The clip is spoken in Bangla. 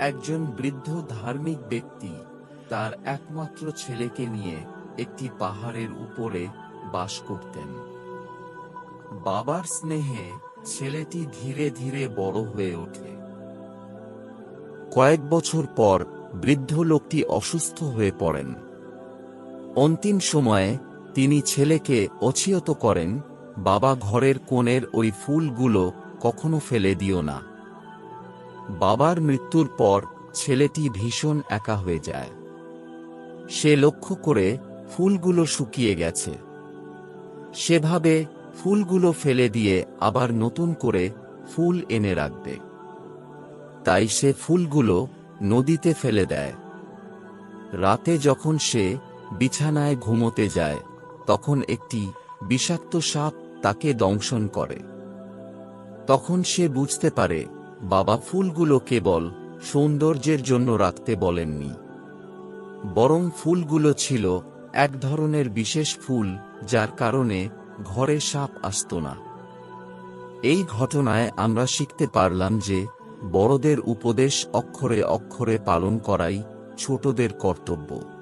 একজন বৃদ্ধ ধার্মিক ব্যক্তি তার একমাত্র ছেলেকে নিয়ে একটি পাহাড়ের উপরে বাস করতেন। বাবার স্নেহে ছেলেটি ধীরে ধীরে বড় হয়ে ওঠে। কয়েক বছর পর বৃদ্ধ লোকটি অসুস্থ হয়ে পড়েন। অন্তিম সময়ে তিনি ছেলেকে অছিয়ত করেন, বাবা ঘরের কোণের ওই ফুলগুলো কখনো ফেলে দিও না। বাবার মৃত্যুর পর ছেলেটি ভীষণ একা হয়ে যায়। সে লক্ষ্য করে ফুলগুলো শুকিয়ে গেছে। সেভাবে ফুলগুলো ফেলে দিয়ে আবার নতুন করে ফুল এনে রাখবে। তাই সে ফুলগুলো নদীতে ফেলে দেয়। রাতে যখন সে বিছানায় ঘুমোতে যায়, তখন একটি বিষাক্ত সাপ তাকে দংশন করে। তখন সে বুঝতে পারে বাবা ফুলগুলো কেবল সৌন্দর্যের জন্য রাখতে বলেননি। বরং ফুলগুলো ছিল এক ধরনের বিশেষ ফুল যার কারণে ঘরে সাপ আসত না। এই ঘটনায় আমরা শিখতে পারলাম যে বড়দের উপদেশ অক্ষরে অক্ষরে পালন করাই ছোটদের কর্তব্য।